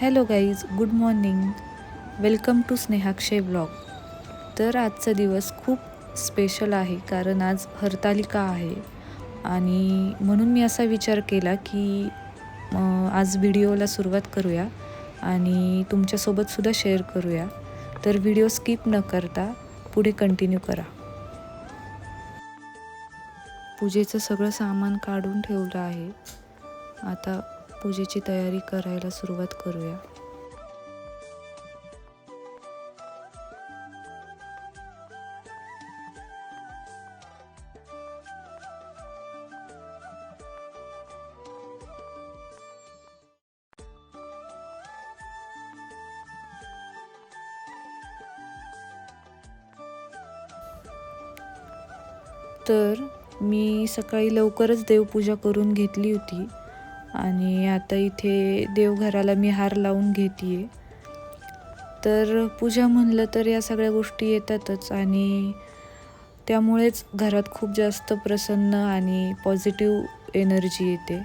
Hello guys good morning. Welcome to Snehakshay blog. तर आजचा दिवस खूप स्पेशल आहे कारण आज हरतालिका आहे. आणि म्हणून मी असा विचार केला की आज व्हिडिओला सुरुवात करूया आणि तुमच्यासोबतसुद्धा शेअर करूया. तर व्हिडिओ स्किप न करता पुढे कंटिन्यू करा. पूजेचं सगळं सामान काढून ठेवलं आहे. आता पूजेची तयारी करायला सुरुवात करूया. तर मी सकाळी लवकरच देवपूजा करून घेतली होती. आणि आता इथे देवघराला मी हार लावून घेते तर पूजा म्हणलं तर या सगळ्या गोष्टी येतातच आणि त्यामुळेच घरात खूप जास्त प्रसन्न आणि पॉझिटिव्ह एनर्जी येते.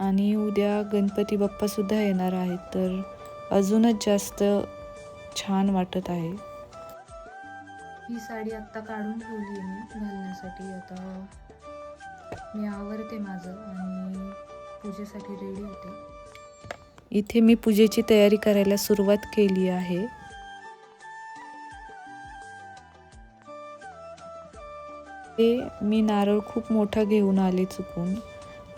आणि उद्या गणपती बाप्पासुद्धा येणार आहेत तर अजूनच जास्त छान वाटत आहे. ही साडी आत्ता काढून ठेवली आहे मी घालण्यासाठी. आता मी आवरते माझं आणि पूजेसाठी रेडी होते. इथे मी पूजेची तयारी करायला सुरुवात केली आहे. ते मी नारळ खूप मोठा घेऊन आले चुकून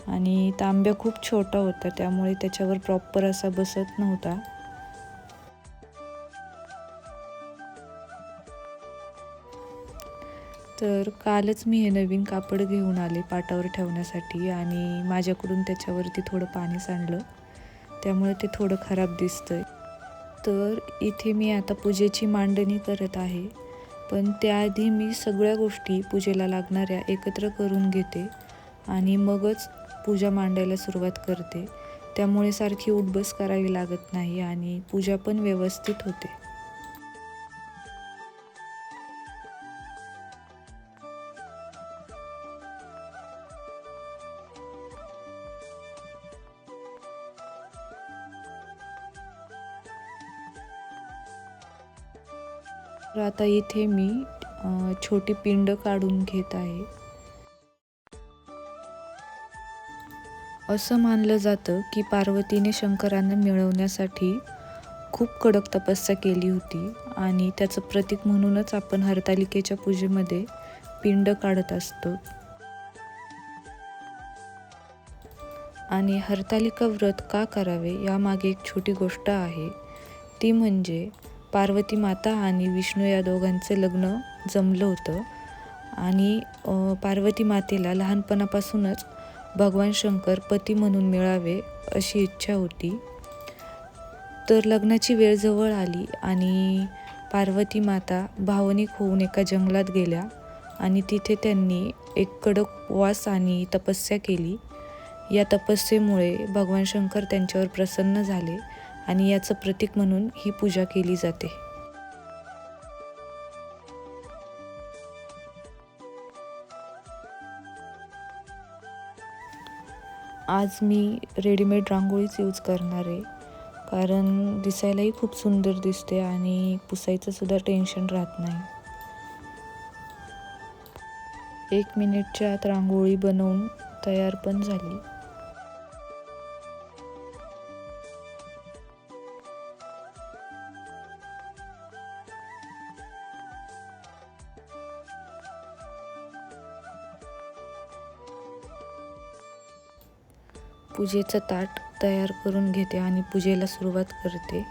आणि तांब्या खूप छोटा होता त्यामुळे त्याच्यावर प्रॉपर असा बसत नव्हता. तर कालच मी हे नवीन कापड घेऊन आले पाटावर ठेवण्यासाठी आणि माझ्याकडून त्याच्यावरती थोडं पाणी सांडलं. त्यामुळे ते थोडं खराब दिसतंय. तर इथे मी आता पूजेची मांडणी करत आहे. पण त्याआधी मी सगळ्या गोष्टी पूजेला लागणाऱ्या एकत्र करून घेते आणि मगच पूजा मांडायला सुरुवात करते. त्यामुळे सारखी उठबस करावी लागत नाही आणि पूजा पण व्यवस्थित होते. तर आता इथे मी छोटी पिंड काढून घेत आहे. असं मानलं जातं की पार्वतीने शंकरांना मिळवण्यासाठी खूप कडक तपस्या केली होती आणि त्याचं प्रतीक म्हणूनच आपण हरतालिकेच्या पूजेमध्ये पिंड काढत असतो. आणि हरतालिका व्रत का करावे यामागे एक छोटी गोष्ट आहे. ती म्हणजे पार्वती माता आणि विष्णू या दोघांचं लग्न जमलं होतं. आणि पार्वती मातेला लहानपणापासूनच भगवान शंकर पती म्हणून मिळावे अशी इच्छा होती. तर लग्नाची वेळ जवळ आली आणि पार्वती माता भावनिक होऊन एका जंगलात गेल्या आणि तिथे त्यांनी एक कडक उपवास आणि तपस्या केली. या तपस्येमुळे भगवान शंकर त्यांच्यावर प्रसन्न झाले आणि याचं प्रतीक म्हणून ही पूजा केली जाते. आज मी रेडीमेड रांगोळीच यूज करणार आहे. कारण दिसायलाही खूप सुंदर दिसते आणि पुसायचं सुद्धा टेन्शन राहत नाही. एक मिनिटच्या आत रांगोळी बनवून तयार पण झाली. पूजेचं ताट तयार करून घेते आणि पूजेला सुरुवात करते.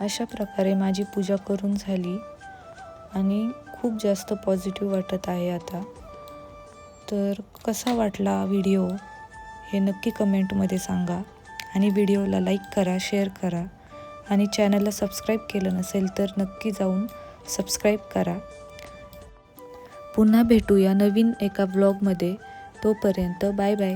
अशा प्रकारे माझी पूजा करून झाली आणि खूप जास्त पॉझिटिव्ह वाटत आहे आता. तर कसा वाटला व्हिडिओ हे नक्की कमेंटमध्ये सांगा आणि व्हिडिओला लाईक करा शेअर करा. आणि चॅनलला सबस्क्राईब केलं नसेल तर नक्की जाऊन सबस्क्राईब करा. पुन्हा भेटूया नवीन एका ब्लॉगमध्ये तोपर्यंत बाय बाय.